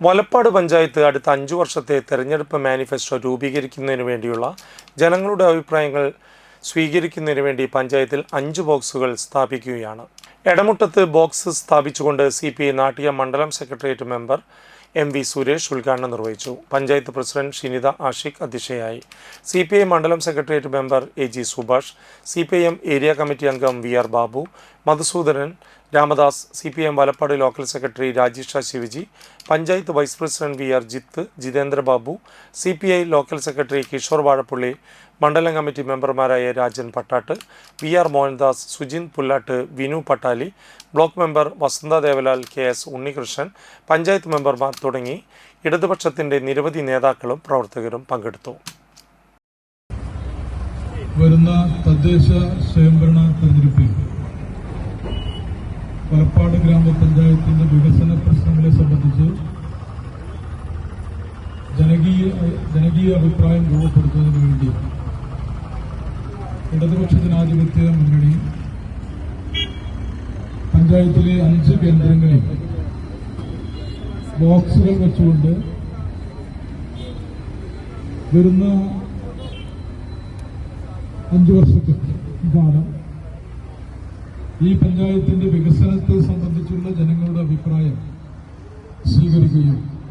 വലപ്പാട് പഞ്ചായത്ത് അടുത്ത അഞ്ചു വർഷത്തെ തെരഞ്ഞെടുപ്പ് മാനിഫെസ്റ്റോ രൂപീകരിക്കുന്നതിന് വേണ്ടിയുള്ള ജനങ്ങളുടെ അഭിപ്രായങ്ങൾ സ്വീകരിക്കുന്നതിന് വേണ്ടി പഞ്ചായത്തിൽ അഞ്ച് ബോക്സുകൾ സ്ഥാപിക്കുകയാണ്. എടമുട്ടത്ത് ബോക്സ് സ്ഥാപിച്ചുകൊണ്ട് സി പി ഐ നാട്ടിക മണ്ഡലം secretariat member M V Suresh ഉദ്ഘാടനം നിർവഹിച്ചു. പഞ്ചായത്ത് പ്രസിഡന്റ് ഷിനിത ആഷിഖ് അധ്യക്ഷയായി. സി പി ഐ മണ്ഡലം secretariat member A G Subhash C P I M area committee അംഗം V R Babu Madhusoodanan Ramadas C P M Valappad local secretary Rajesh Shivaji panchayat vice president V R Jith Jithendrababu C P I local secretary Kishore Vazhappally മണ്ഡലം committee മെമ്പർമാരായ Rajan Pattat V R Mohandas Sujin Pullat Vinu Pattali block member Vasantha Devalal K S Unnikrishnan panchayat മെമ്പർമാർ തുടങ്ങി ഇടതുപക്ഷത്തിന്റെ നിരവധി നേതാക്കളും പ്രവർത്തകരും പങ്കെടുത്തു. വരുന്ന തദ്ദേശ സ്വയംഭരണ വലപ്പാട് ഗ്രാമപഞ്ചായത്തിന്റെ വികസന പ്രശ്നങ്ങളെ സംബന്ധിച്ച് ജനകീയ ജനകീയ അഭിപ്രായം രൂപപ്പെടുത്തുന്നതിന് വേണ്ടി ഇടതുപക്ഷ ജനാധിപത്യ മുന്നണി പഞ്ചായത്തിലെ അഞ്ച് കേന്ദ്രങ്ങളിൽ ബോക്സുകൾ വെച്ചുകൊണ്ട് വരുന്ന അഞ്ചു വർഷത്തെ കാലം ഈ പഞ്ചായത്തിന്റെ വികസനത്തെ സംബന്ധിച്ചുള്ള ജനങ്ങളുടെ അഭിപ്രായം സ്വീകരിക്കുകയും